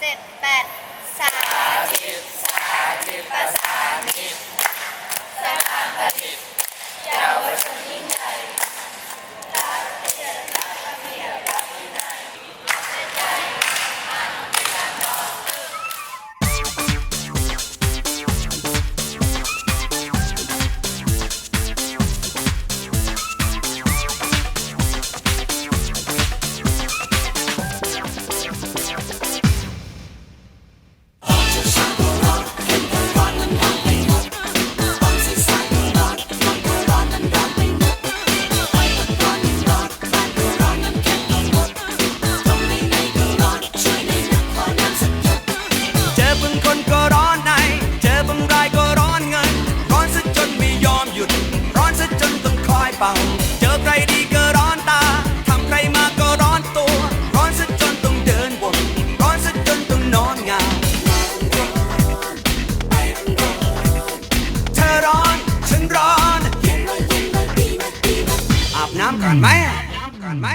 เจ็ดแปด ก่อนไหมก่อนไหม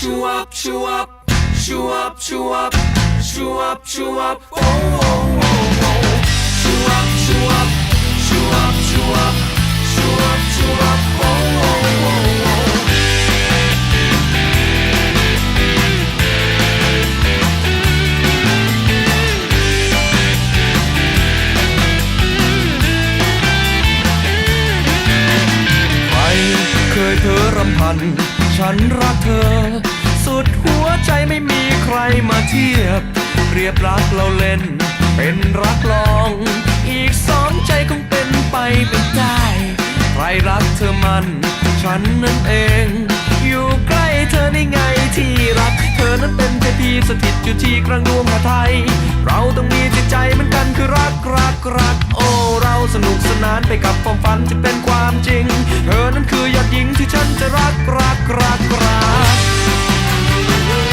Chew up, chew up, chew up, chew up, chew up, chew up, oh, oh, oh, oh. Chew up, chew up, chew up, chew up, chew up, chew up, oh, oh, oh, oh. ใครเคยเธอรำพัน ฉันรักเธอ สุดหัวใจไม่มีใครมาเทียบ เรียบรักเราเล่น เป็นรักลอง อีกสองใจคงเป็นไปเป็นได้ ใครรักเธอมัน ฉันนั่นเอง อยู่ใกล้เธอในไงที่รัก เธอนั้นเป็นเทพีสถิตอยู่ที่กลางดวงหาไทย เราต้องมีจิตใจเหมือนกันคือรักรักรักโอ้เราสนุกสนานไปกับความฝันจะเป็นความจริง เธอนั้นคือยอดหญิงที่ฉันจะรักรักรักรัก เ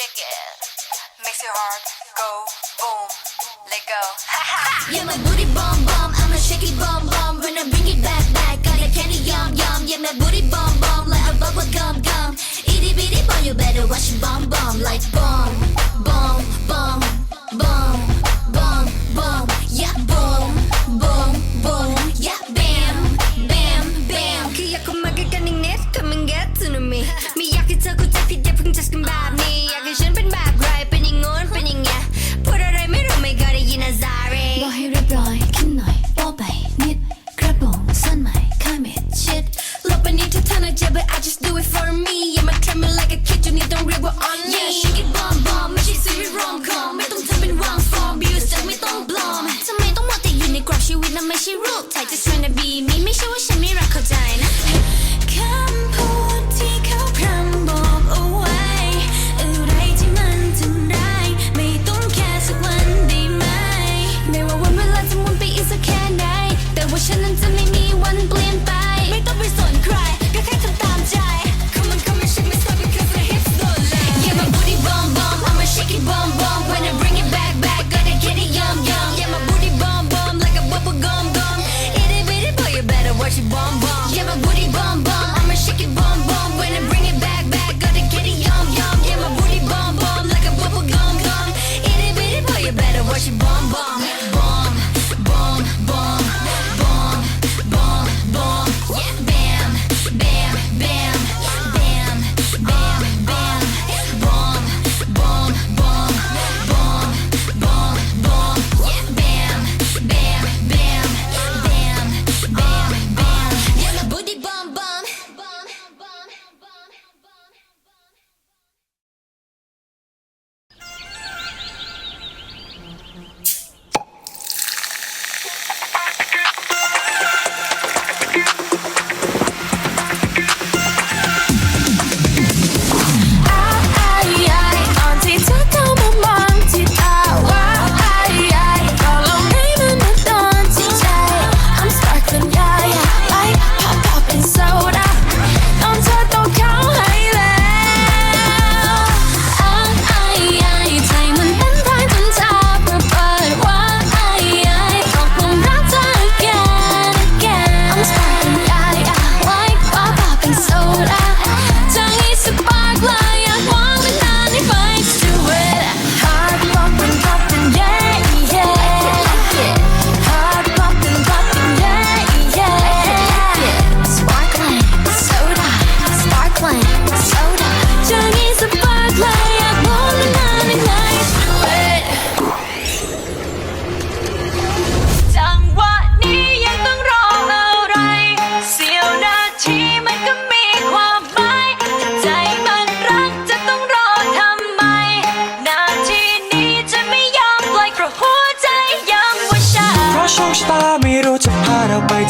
shake it. Makes your heart go boom. Let go. yeah, my booty bomb bomb. I'm a shaky bomb bomb. When I bring it back back, got a candy yum yum. Yeah, my booty bomb bomb like a bubble gum gum. Itty bitty bum, you better watch it bum bum like bomb.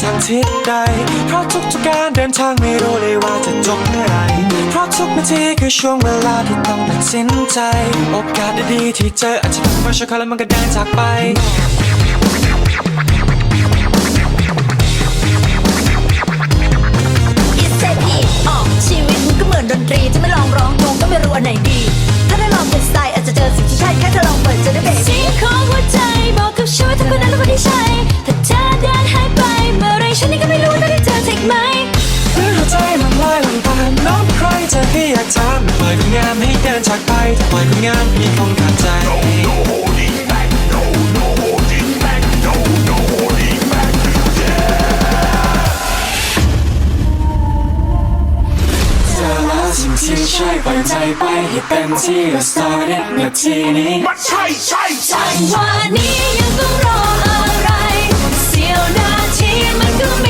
ทางทิศใด เพราะทุกทุการเดินทางไม่รู้เลยว่าจะจบเมื่อไร เพราะทุกนาทีคือช่วงเวลาที่ต้องตัดสินใจ โอกาสดีๆที่เจออาจจะทำให้ชักแล้วมันก็เด้จากไปอิสเซีออกชีวิตมันก็เหมือนดนตรีจะไม่ลองร้องตรงก็ไม่รู้อันไหนดี ถ้าได้ลองเป็นสไตล์อาจจะเจอสิ่งที่ใช่แค่เธอลองเปิดจะได้เบสเสิ่งของหัวใจบอกกับชีวิตเธอ ใจไปให้เต็มที่และสตาร์ทนาทีนี้มันใช่ใช่ใช่วันนี้ยังต้องรออะไร เสียวนาทีมันก็มี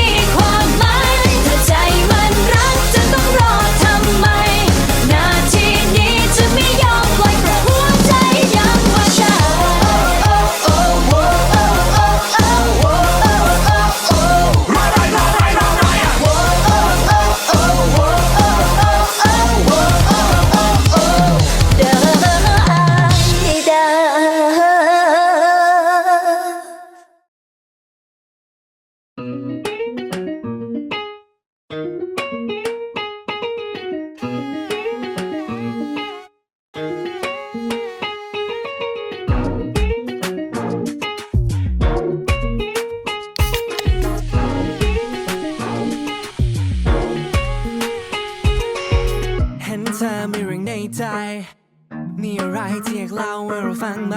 เราฟังไหม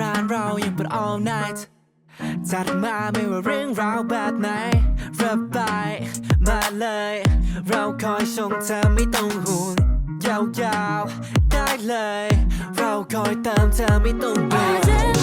ร้านเรายังเปิด all night จัดมาไม่ว่าเรื่องราวแบบไหนระบายมาเลย เราคอยชงเธอไม่ต้องห่วงยาวๆ ได้เลย เราคอยเติมเธอไม่ต้องห่วง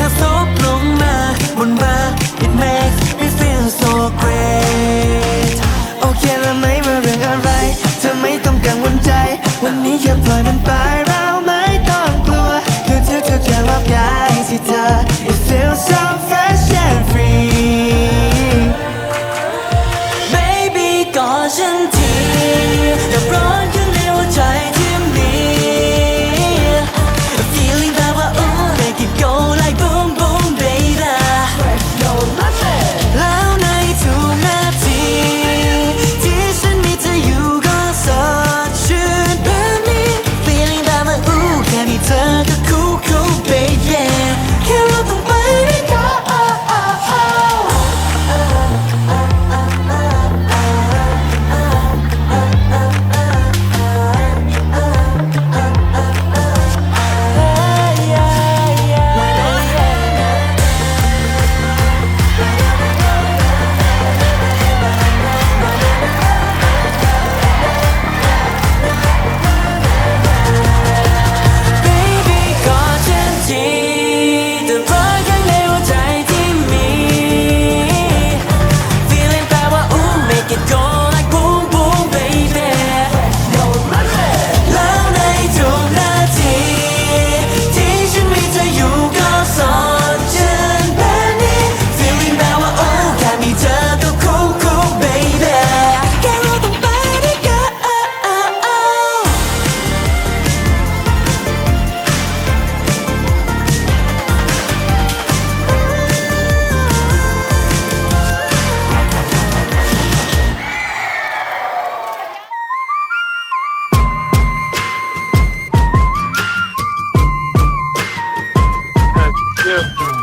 ถ้าซบลงมาบนมา it makes me feel so great โอเคแล้วไหมว่าเรื่องอะไรเธอไม่ต้องกังวลใจ วันนี้อย่ปล่อยมันไปเราไม่ต้องกลัวคือเธอเธอแค่ว่ากายสิเธอ it feels so you.